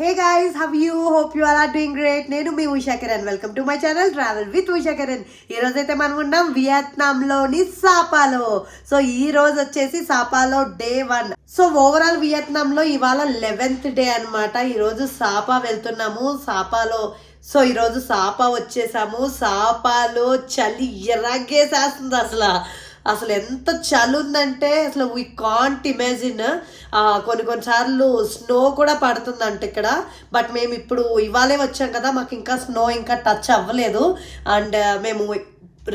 Hey guys how you hope you are doing great నేను మీ Usha Kiran. Welcome to my channel travel with Usha Kiran. ఈ రోజు అయితే మనం ఉన్నాం వియత్నాంలోని సాపాలో. సో ఈ రోజు వచ్చేసి సాపాలో డే వన్. సో ఓవరాల్ వియత్నాంలో ఇవాళ లెవెన్త్ డే అన్నమాట. ఈరోజు సాపా వెళ్తున్నాము సాపాలో. సో ఈరోజు సాపా వచ్చేసాము సాపాలో చలి ఎరగేసేస్తుంది అసలు. అసలు ఎంత చలి ఉందంటే అసలు వీ కాంట్ ఇమాజిన్ కొన్ని కొన్నిసార్లు స్నో కూడా పడుతుందంట ఇక్కడ. బట్ మేము ఇప్పుడు ఇవాళే వచ్చాం కదా మాకు ఇంకా స్నో ఇంకా టచ్ అవ్వలేదు. అండ్ మేము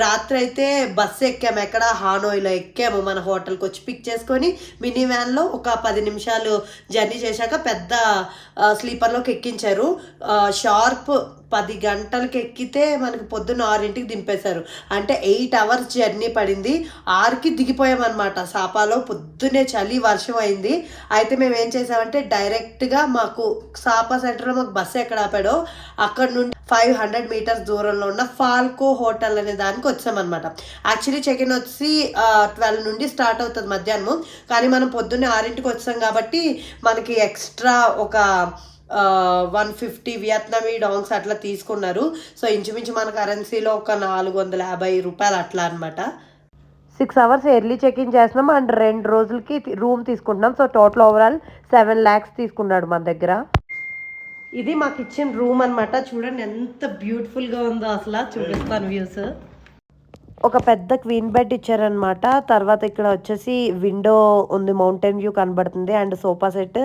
రాత్రి అయితే బస్సు ఎక్కాము ఎక్కడ? హానోయిలో ఎక్కాము మన హోటల్కి వచ్చి పిక్ చేసుకొని మినీ వ్యాన్లో ఒక పది నిమిషాలు జర్నీ చేశాక పెద్ద స్లీపర్లోకి ఎక్కించారు. షార్ప్ పది గంటలకి ఎక్కితే మనకి పొద్దున్న ఆరింటికి దింపేశారు. అంటే ఎయిట్ అవర్స్ జర్నీ పడింది. ఆరుకి దిగిపోయామన్నమాట. సాపాలో పొద్దునే చలి వర్షం అయింది. అయితే మేము ఏం చేసామంటే డైరెక్ట్గా మాకు సాపా సెంటర్లో మాకు బస్సు ఎక్కడ ఆపాడో అక్కడ నుండి ఫైవ్ హండ్రెడ్ మీటర్స్ దూరంలో ఉన్న ఫాల్కో హోటల్ అనే దానికి వచ్చామన్నమాట. యాక్చువల్లీ చెక్ ఇన్ వచ్చి ట్వెల్వ్ నుండి స్టార్ట్ అవుతుంది మధ్యాహ్నం కానీ మనం పొద్దున్నే ఆరింటికి వచ్చాం కాబట్టి మనకి ఎక్స్ట్రా ఒక వన్ ఫిఫ్టీ వియత్నామీ డాంగ్స్ అట్లా తీసుకున్నారు. సో ఇంచుమించు మన కరెన్సీలో ఒక నాలుగు వందల యాభై రూపాయలు అట్లా అనమాట six hours early check in చేస్తున్నాం అండ్ రెండు రోజులకి రూమ్ తీసుకుంటున్నాం. So total overall seven lakhs తీసుకున్నాడు మన దగ్గర. ఇది మాకు ఇచ్చిన రూమ్ అన్నమాట. చూడండి ఎంత బ్యూటిఫుల్గా ఉందో అసలు చూపిస్తాను వ్యూస్ ఒక పెద్ద క్వీన్ బెడ్ ఇచ్చారనమాట తర్వాత ఇక్కడ వచ్చేసి విండో ఉంది మౌంటైన్ వ్యూ కనబడుతుంది అండ్ సోఫా సెట్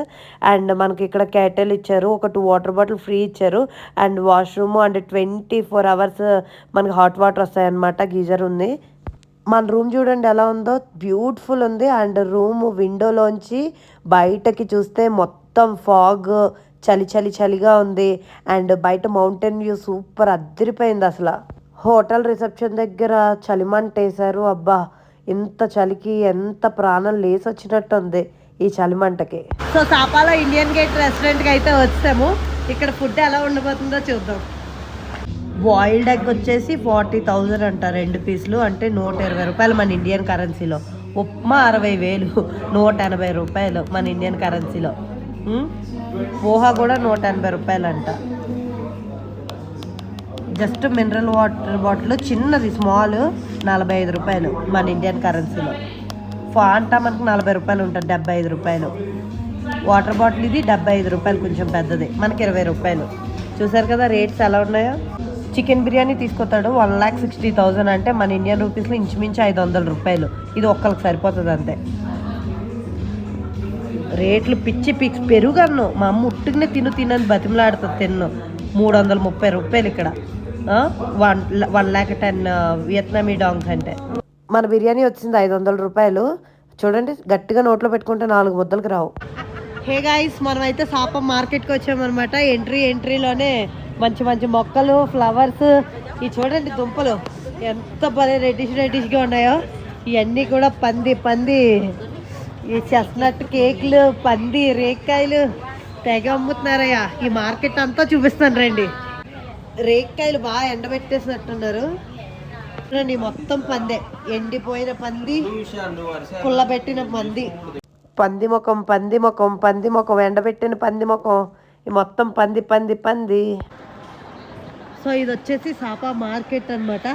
అండ్ మనకి ఇక్కడ క్యాటల్ ఇచ్చారు ఒక టూ వాటర్ బాటిల్ ఫ్రీ ఇచ్చారు. And washroom and twenty four hours మనకి హాట్ వాటర్ వస్తాయన్నమాట గీజర్ ఉంది. మన రూమ్ చూడండి ఎలా ఉందో బ్యూటిఫుల్ ఉంది. అండ్ రూమ్ విండోలోంచి బయటకి చూస్తే మొత్తం ఫాగ్ చలి చలి చలిగా ఉంది. అండ్ బయట మౌంటైన్ వ్యూ సూపర్ అద్దరిపోయింది అసలు. హోటల్ రిసెప్షన్ దగ్గర చలిమంట వేశారు. అబ్బా ఇంత చలికి ఎంత ప్రాణం లేసి ఉంది ఈ చలిమంటకి. సో సాపాలో ఇండియన్ గేట్ రెస్టారెంట్కి అయితే వచ్చాము. ఇక్కడ ఫుడ్ ఎలా ఉండబోతుందో చూద్దాం. బాయిల్డ్ ఎగ్ వచ్చేసి ఫార్టీ థౌజండ్ అంట రెండు పీసులు. అంటే నూట ఇరవై రూపాయలు మన ఇండియన్ కరెన్సీలో. ఉప్మా అరవై వేలు నూట ఎనభై రూపాయలు మన ఇండియన్ కరెన్సీలో. పోహా కూడా నూట ఎనభై రూపాయలు అంట జస్ట్ మినరల్ వాటర్ బాటిల్ చిన్నది స్మాల్ నలభై ఐదు రూపాయలు మన ఇండియన్ కరెన్సీలో. ఫాంటా మనకు నలభై రూపాయలు ఉంటుంది డెబ్బై ఐదు రూపాయలు. వాటర్ బాటిల్ ఇది డెబ్బై ఐదు రూపాయలు కొంచెం పెద్దది మనకి ఇరవై రూపాయలు. చూసారు కదా రేట్స్ ఎలా ఉన్నాయో? చికెన్ బిర్యానీ తీసుకొస్తాడు వన్ ల్యాక్ సిక్స్టీ థౌజండ్ అంటే మన ఇండియన్ రూపీస్లో ఇంచుమించు ఐదు వందల రూపాయలు. ఇది ఒక్కరికి సరిపోతుంది అంతే రేట్లు పిచ్చి పిచ్చి పెరుగన్ను. మా అమ్మ ఉట్టుకునే తిను తినని బతిమలాడుతుంది తిన్ను. మూడు వందల ముప్పై రూపాయలు ఇక్కడ? One one lakh ten Vietnamese dongs అంటే. మన బిర్యానీ వచ్చింది ఐదు వందల రూపాయలు. చూడండి గట్టిగా నోట్లో పెట్టుకుంటే నాలుగు ముద్దలకు రావు. హే గాయస్ మనం అయితే సాపం మార్కెట్కి వచ్చామన్నమాట. ఎంట్రీ ఎంట్రీలోనే మంచి మంచి మొక్కలు ఫ్లవర్స్. ఇవి చూడండి దుంపలు. ఎంత భలే రెడ్డిష్ రెడ్డిష్గా ఉన్నాయో. ఇవన్నీ కూడా పంది పంది. ఈ చెస్ట్నట్ కేకులు పంది రేక్కాయలు తెగ అమ్ముతున్నారయ్యా. ఈ మార్కెట్ అంతా చూపిస్తాను రండి. రేక్కాయలు బాగా ఎండబెట్టేసినట్టున్నారు. చూడండి మొత్తం పందే. ఎండిపోయిన పంది పుల్లబెట్టిన పంది. పంది ముఖం పంది ముఖం పంది ముఖం ఎండబెట్టిన పంది ముఖం. ఈ మొత్తం పంది పంది పంది. సో ఇది వచ్చేసి సాపా మార్కెట్ అనమాట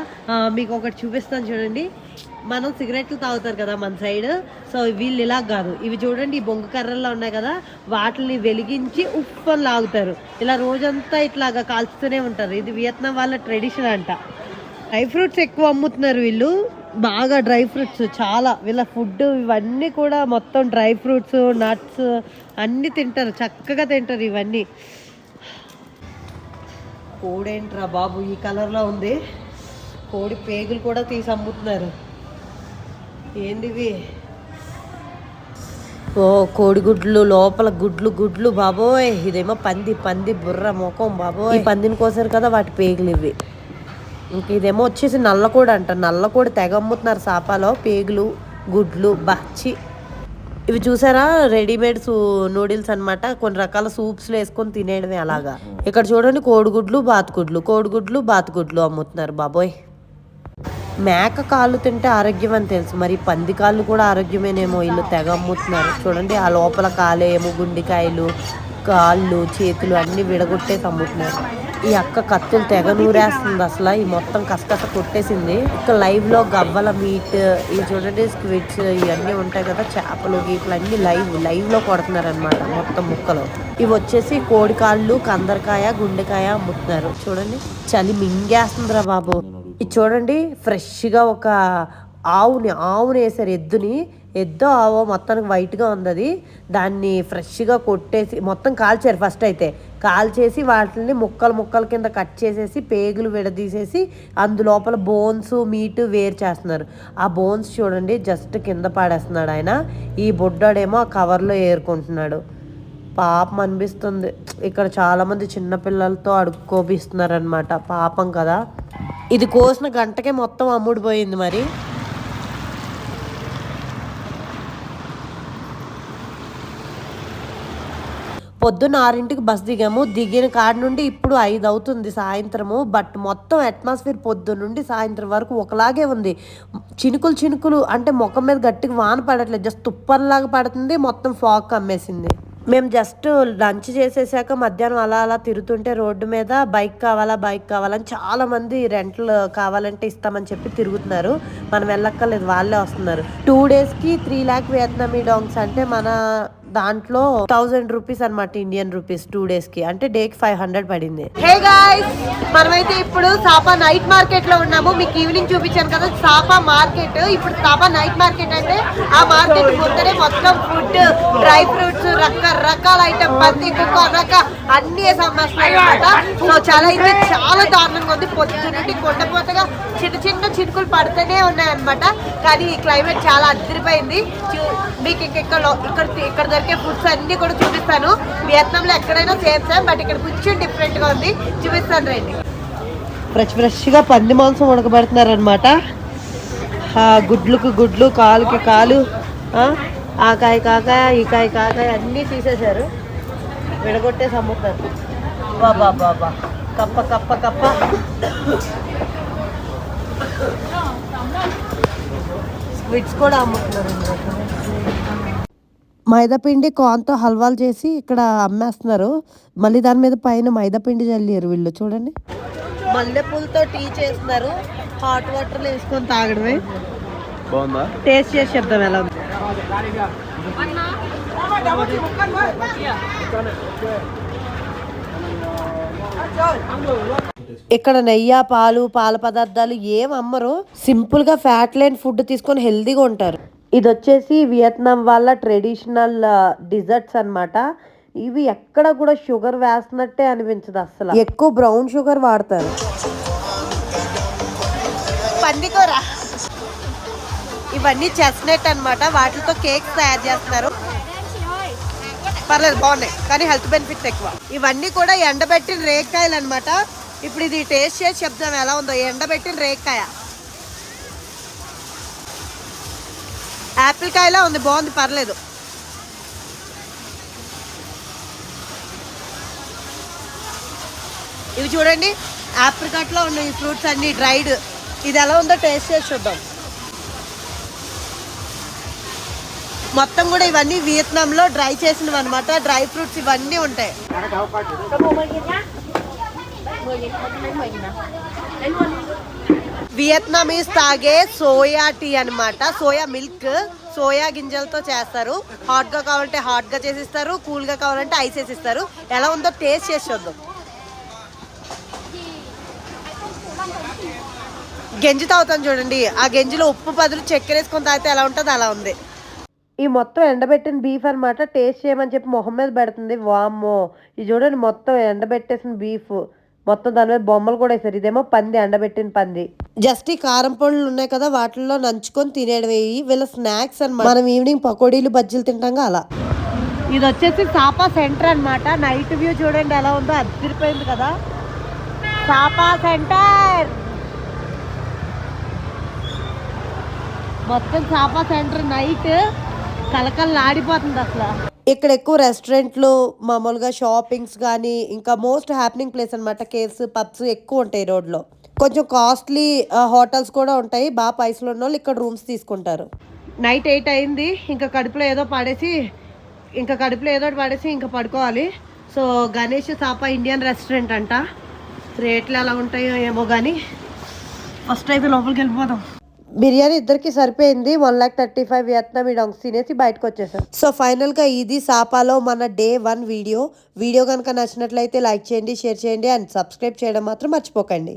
మీకు ఒకటి చూపిస్తాను చూడండి. మనం సిగరెట్లు తాగుతారు కదా మన సైడ్. సో వీళ్ళు ఇలా కాదు. ఇవి చూడండి ఈ బొంగు కర్రల్లో ఉన్నాయి కదా. వాటిని వెలిగించి ఉప్పు అని లాగుతారు. ఇలా రోజంతా ఇట్లాగా కాల్చుతూనే ఉంటారు. ఇది వియత్నాం వాళ్ళ ట్రెడిషన్ అంట. డ్రై ఫ్రూట్స్ ఎక్కువ అమ్ముతున్నారు వీళ్ళు. బాగా డ్రై ఫ్రూట్స్ చాలా. వీళ్ళ ఫుడ్ ఇవన్నీ కూడా మొత్తం డ్రై ఫ్రూట్స్ నట్స్ అన్నీ తింటారు. చక్కగా తింటారు ఇవన్నీ. కోడేంట్రా బాబు ఈ కలర్లో ఉంది. కోడి పేగులు కూడా తీసి అమ్ముతున్నారు. ఏందివి? ఓ కోడిగుడ్లు లోపల గుడ్లు గుడ్లు బాబోయ్. ఇదేమో పంది పంది బుర్ర ముఖం బాబోయ్. ఈ పందిని కోసారు కదా వాటి పేగులు ఇవి. ఇంక ఇదేమో వచ్చేసి నల్లకోడి అంట. నల్లకోడి తెగ అమ్ముతున్నారు సాపాలో. పేగులు గుడ్లు బచ్చి. ఇవి చూసారా? రెడీమేడ్ సూ నూడిల్స్ అన్నమాట. కొన్ని రకాల సూప్స్లో వేసుకొని తినేయడమే అలాగా. ఇక్కడ చూడండి కోడిగుడ్లు బాతుగుడ్లు. కోడిగుడ్లు బాతుగుడ్లు అమ్ముతున్నారు బాబోయ్. మేక కాళ్ళు తింటే ఆరోగ్యం అని తెలుసు. మరి పంది కాళ్ళు కూడా ఆరోగ్యమేనేమో వీళ్ళు తెగ అమ్ముతున్నారు. చూడండి ఆ లోపల కాలేమో గుండికాయలు కాళ్ళు చేతులు అన్ని విడగొట్టేసి అమ్ముతున్నారు. ఈ అక్క కత్తులు తెగ నూరేస్తుంది అసలు. ఈ మొత్తం కసకస కొట్టేసింది. ఇక్కడ లైవ్లో గవ్వల మీట్ ఈ చూడండి స్క్విడ్స్ ఇవన్నీ ఉంటాయి కదా చేపలు గీపలు అన్ని లైవ్ లైవ్లో కొడుతున్నారు అనమాట మొత్తం ముక్కలు. ఇవి వచ్చేసి కోడి కాళ్ళు కందరకాయ గుండెకాయ అమ్ముతున్నారు. చూడండి చలి మింగేస్తుందిరా బాబు. ఇది చూడండి ఫ్రెష్గా ఒక ఆవుని ఆవుని వేసారు ఎద్దుని. ఎద్దు ఆవు మొత్తానికి వైట్గా ఉంది అది దాన్ని ఫ్రెష్గా కొట్టేసి మొత్తం కాల్చారు ఫస్ట్ అయితే. కాల్చేసి వాటిని ముక్కలు ముక్కల కింద కట్ చేసేసి పేగులు విడదీసేసి అందులోపల బోన్స్ మీట్ వేరు చేస్తున్నారు. ఆ బోన్స్ చూడండి జస్ట్ కింద పాడేస్తున్నాడు ఆయన. ఈ బుడ్డాడేమో ఆ కవర్లో ఏరుకుంటున్నాడు. పాపం అనిపిస్తుంది. ఇక్కడ చాలామంది చిన్నపిల్లలతో అడుక్కోపిస్తున్నారనమాట పాపం కదా. ఇది కోసిన గంటకే మొత్తం అమ్ముడిపోయింది మరి. పొద్దున్న ఆరింటికి బస్ దిగాము. దిగిన కాడ నుండి ఇప్పుడు ఐదు అవుతుంది సాయంత్రము. బట్ మొత్తం అట్మాస్ఫియర్ పొద్దున్న నుండి సాయంత్రం వరకు ఒకలాగే ఉంది. చినుకులు చినుకులు అంటే ముఖం మీద గట్టిగా వాన పడట్లేదు. జస్ట్ తుప్పర్లాగా పడుతుంది. మొత్తం ఫాగ్ కమ్మేసింది మేము జస్ట్ లంచ్ చేసేసాక మధ్యాహ్నం అలా అలా తిరుగుతుంటే రోడ్డు మీద బైక్ కావాలా బైక్ కావాలని చాలామంది రెంట్లు కావాలంటే ఇస్తామని చెప్పి తిరుగుతున్నారు. మనం వెళ్ళక్కర్లేదు. వాళ్ళే వస్తున్నారు. టూ డేస్కి త్రీ ల్యాక్ వియత్నామీ డాంగ్స్ అంటే మన దాంట్లో థౌజండ్ రూపీస్ అనమాట ఇండియన్ రూపీస్ టూ డేస్కి అంటే డే కి ఫైవ్ హండ్రెడ్ పడింది. హే గాయస్ మనమైతే ఇప్పుడు సాపా నైట్ మార్కెట్లో ఉన్నాము. మీకు ఈవినింగ్ చూపించాను కదా సాపా మార్కెట్. ఇప్పుడు సాపా నైట్ మార్కెట్ అంటే ఆ మార్కెట్ ముందరే మొత్తం ఫుడ్ డ్రై ఫ్రూట్స్ రకరకాల ఐటమ్ పంది కుక్క రక అన్ని అమ్మేస్తున్నాయి సో చాలా అయితే చాలా దారుణంగా ఉంది. పొద్దు నుండి కొండపోతగా చిన్న చిన్న చినుకులు పడుతూనే ఉన్నాయన్నమాట. కానీ ఈ క్లైమేట్ చాలా అదిరిపోయింది. మీకు ఇక్కడ ఇక్కడ ఇక్కడ దొరికే ఫుడ్స్ అన్నీ కూడా చూపిస్తాను. వియత్నాంలో ఎక్కడైనా చేస్తాను బట్ ఇక్కడ కొంచెం డిఫరెంట్గా ఉంది. చూపిస్తాను రండి. ఫ్రెష్ ఫ్రెష్గా పంది మాంసం ఉడకబెడుతున్నారనమాట గుడ్లకు గుడ్లుకు గుడ్లు కాలుకి కాలు ఆ, కాయ కాకాయ ఈ కాయ కాకాయ అన్నీ తీసేశారు. విడగొట్టేసి అమ్ముతారు బాబా బాబా కప్ప కప్ప కప్ప. స్విట్స్ కూడా అమ్ముతున్నారు మైదాపిండి కార్న్తో హల్వాలు చేసి ఇక్కడ అమ్మేస్తున్నారు. మళ్ళీ దాని మీద పైన మైదాపిండి చల్లారు వీళ్ళు. చూడండి. మల్లెపూలతో టీ చేస్తున్నారు. హాట్ వాటర్ వేసుకొని తాగడమే. బాగుందా? టేస్ట్ చేసి చెప్దాం ఎలా ఉంది. ఇక్కడ నెయ్యి పాలు పాల పదార్థాలు ఏం అమ్మరు. సింపుల్గా ఫ్యాట్ లేని ఫుడ్ తీసుకొని హెల్దీగా ఉంటారు. ఇది వచ్చేసి వియత్నాం వాళ్ళ ట్రెడిషనల్ డిజర్ట్స్ అన్నమాట. ఇవి ఎక్కడ కూడా షుగర్ వేస్తున్నట్టే అనిపించదు అసలు ఎక్కువ బ్రౌన్ షుగర్ వాడతారు. పందికూర. ఇవన్నీ చెస్నెట్ అన్నమాట. వాటితో కేక్స్ తయారు చేస్తున్నారు. పర్లేదు బాగున్నాయి. కానీ హెల్త్ బెనిఫిట్స్ ఎక్కువ. ఇవన్నీ కూడా ఎండబెట్టిన రేక్కాయలు అనమాట ఇప్పుడు ఇది టేస్ట్ చేసి చెప్తాం ఎలా ఉందో. ఎండబెట్టిన రేక్కాయ. యాపిల్ కాయలా ఉంది బాగుంది పర్లేదు. ఇవి చూడండి ఆప్రికాట్లో ఉన్న ఈ ఫ్రూట్స్ అన్ని డ్రైడ్ ఇది ఎలా ఉందో టేస్ట్ చేసి చూద్దాం. మొత్తం కూడా ఇవన్నీ వియత్నాంలో డ్రై చేసినవి అనమాట డ్రై ఫ్రూట్స్ ఇవన్నీ ఉంటాయి. వియత్నామీస్ తాగే సోయా టీ అనమాట సోయా మిల్క్ సోయా గింజలతో చేస్తారు. హాట్గా కావాలంటే హాట్గా చేసిస్తారు కూల్గా కావాలంటే ఐస్ వేసిస్తారు. ఎలా ఉందో టేస్ట్ చేసి చూద్దాం. గంజి తాగుతాం చూడండి. ఆ గెంజిలో ఉప్పు బదులు చక్కెర వేసుకొని తాగితే ఎలా ఉంటుంది అలా ఉంది. ఈ మొత్తం ఎండబెట్టిన బీఫ్ అన్నమాట. టేస్ట్ చేయమని చెప్పి మొహం మీద పెడుతుంది. వామ్మో. ఇది చూడండి మొత్తం ఎండబెట్టేసిన బీఫ్ మొత్తం దాని మీద బొమ్మలు కూడా వేసారు ఇదేమో పంది ఎండబెట్టిన పంది. జస్ట్ ఈ కారం పళ్ళు ఉన్నాయి కదా వాటిల్లో నంచుకొని తినేడమే ఇవి వీళ్ళ స్నాక్స్ అన్నమాట. మనం ఈవినింగ్ పకోడీలు బజ్జీలు తింటాం అలా. ఇది వచ్చేసి సాపా సెంటర్ అన్నమాట. నైట్ వ్యూ చూడండి ఎలా ఉందో అదిరిపోయింది కదా. Sapa centre! మొత్తం చాపా సెంటర్ నైట్. కలకల్లాడిపోతుంది అసలు. ఇక్కడ ఎక్కువ రెస్టారెంట్లు మామూలుగా షాపింగ్స్ కానీ ఇంకా మోస్ట్ హ్యాపెనింగ్ ప్లేస్ అన్నమాట. కేవ్స్ పబ్స్ ఎక్కువ ఉంటాయి రోడ్లో. కొంచెం కాస్ట్లీ హోటల్స్ కూడా ఉంటాయి. బాగా పైసలు ఉన్న వాళ్ళు ఇక్కడ రూమ్స్ తీసుకుంటారు. నైట్ ఎయిట్ అయింది. ఇంకా కడుపులో ఏదో పడేసి ఇంకా కడుపులో ఏదో పడేసి ఇంకా పడుకోవాలి. So Ganesh Sapa Indian restaurant అంట. రేట్లు ఎలా ఉంటాయో ఏమో కానీ ఫస్ట్ అయితే లోపలికి వెళ్ళిపోదాం. బిర్యానీ ఇద్దరికి సరిపోయింది. One lakh thirty five Vietnam ఈ డొంగ్స్ తినేసి బయటకు వచ్చేసాం. సో ఫైనల్గా ఇది సాపాలో మన డే వన్ వీడియో. వీడియో కనుక నచ్చినట్లయితే లైక్ చేయండి షేర్ చేయండి అండ్ సబ్స్క్రైబ్ చేయడం మాత్రం మర్చిపోకండి.